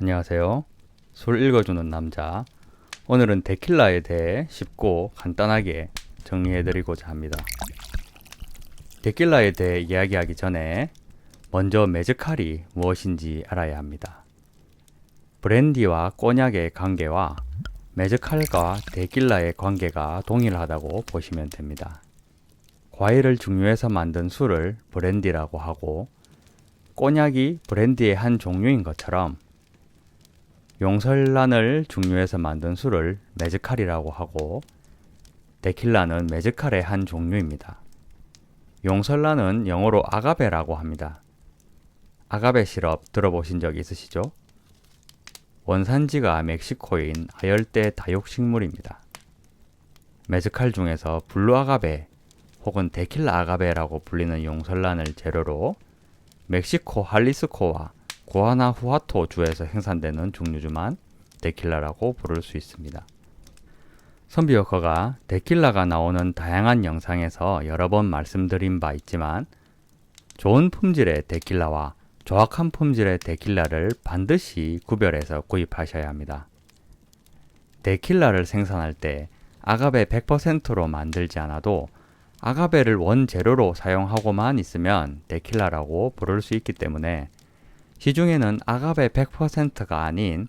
안녕하세요. 술 읽어주는 남자. 오늘은 데킬라에 대해 쉽고 간단하게 정리해드리고자 합니다. 데킬라에 대해 이야기하기 전에 먼저 메즈칼이 무엇인지 알아야 합니다. 브랜디와 꼬냑의 관계와 메즈칼과 데킬라의 관계가 동일하다고 보시면 됩니다. 과일을 증류해서 만든 술을 브랜디라고 하고 꼬냑이 브랜디의 한 종류인 것처럼 용설란을 증류해서 만든 술을 메즈칼이라고 하고 데킬라는 메즈칼의 한 종류입니다. 용설란은 영어로 아가베라고 합니다. 아가베 시럽 들어보신 적 있으시죠? 원산지가 멕시코인 아열대 다육식물입니다. 메즈칼 중에서 블루 아가베 혹은 데킬라 아가베라고 불리는 용설란을 재료로 멕시코 할리스코와 구아나후아토 주에서 생산되는 종류지만 데킬라라고 부를 수 있습니다. 선비어커가 데킬라가 나오는 다양한 영상에서 여러 번 말씀드린 바 있지만 좋은 품질의 데킬라와 조악한 품질의 데킬라를 반드시 구별해서 구입하셔야 합니다. 데킬라를 생산할 때 아가베 100%로 만들지 않아도 아가베를 원재료로 사용하고만 있으면 데킬라라고 부를 수 있기 때문에 시중에는 아가베 100%가 아닌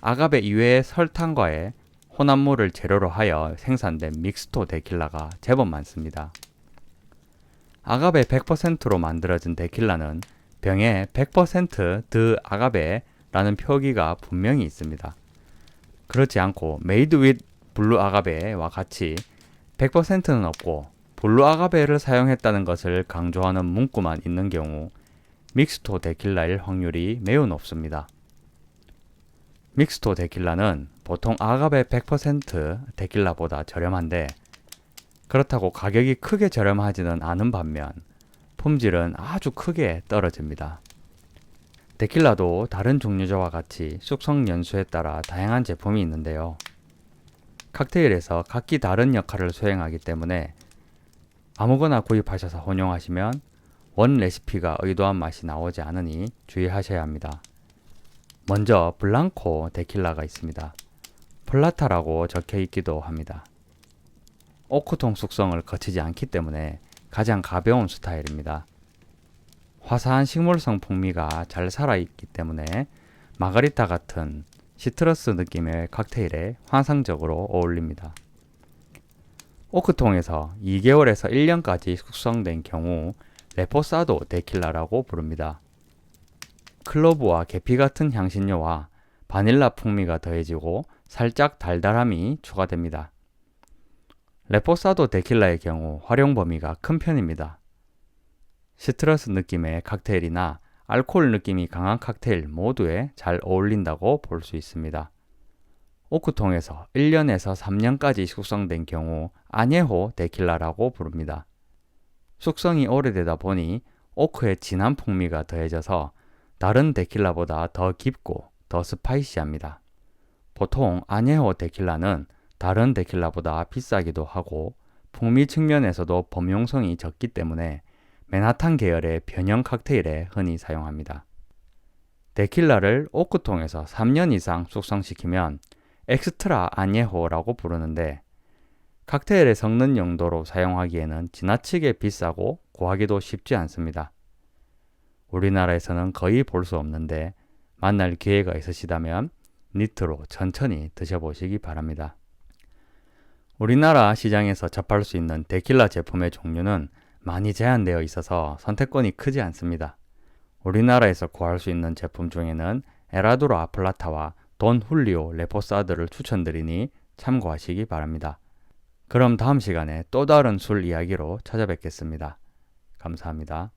아가베 이외의 설탕과의 혼합물을 재료로 하여 생산된 믹스토 데킬라가 제법 많습니다. 아가베 100%로 만들어진 데킬라는 병에 100%드 아가베라는 표기가 분명히 있습니다. 그렇지 않고 메이드 윗 블루 아가베와 같이 100%는 없고 블루 아가베를 사용했다는 것을 강조하는 문구만 있는 경우 믹스토 데킬라일 확률이 매우 높습니다. 믹스토 데킬라는 보통 아가베 100% 데킬라보다 저렴한데 그렇다고 가격이 크게 저렴하지는 않은 반면 품질은 아주 크게 떨어집니다. 데킬라도 다른 종류저와 같이 숙성 연수에 따라 다양한 제품이 있는데요. 칵테일에서 각기 다른 역할을 수행하기 때문에 아무거나 구입하셔서 혼용하시면 원 레시피가 의도한 맛이 나오지 않으니 주의하셔야 합니다. 먼저 블랑코 데킬라가 있습니다. 플라타라고 적혀 있기도 합니다. 오크통 숙성을 거치지 않기 때문에 가장 가벼운 스타일입니다. 화사한 식물성 풍미가 잘 살아있기 때문에 마가리타 같은 시트러스 느낌의 칵테일에 환상적으로 어울립니다. 오크통에서 2개월에서 1년까지 숙성된 경우 레포사도 데킬라라고 부릅니다. 클로브와 계피 같은 향신료와 바닐라 풍미가 더해지고 살짝 달달함이 추가됩니다. 레포사도 데킬라의 경우 활용 범위가 큰 편입니다. 시트러스 느낌의 칵테일이나 알코올 느낌이 강한 칵테일 모두에 잘 어울린다고 볼 수 있습니다. 오크통에서 1년에서 3년까지 숙성된 경우 아녜호 데킬라라고 부릅니다. 숙성이 오래되다 보니 오크의 진한 풍미가 더해져서 다른 데킬라보다 더 깊고 더 스파이시합니다. 보통 아녜호 데킬라는 다른 데킬라보다 비싸기도 하고 풍미 측면에서도 범용성이 적기 때문에 맨하탄 계열의 변형 칵테일에 흔히 사용합니다. 데킬라를 오크통에서 3년 이상 숙성시키면 엑스트라 아녜호라고 부르는데 칵테일에 섞는 용도로 사용하기에는 지나치게 비싸고 구하기도 쉽지 않습니다. 우리나라에서는 거의 볼 수 없는데 만날 기회가 있으시다면 니트로 천천히 드셔보시기 바랍니다. 우리나라 시장에서 접할 수 있는 데킬라 제품의 종류는 많이 제한되어 있어서 선택권이 크지 않습니다. 우리나라에서 구할 수 있는 제품 중에는 에라도로 아플라타와 돈 훌리오 레포사드를 추천드리니 참고하시기 바랍니다. 그럼 다음 시간에 또 다른 술 이야기로 찾아뵙겠습니다. 감사합니다.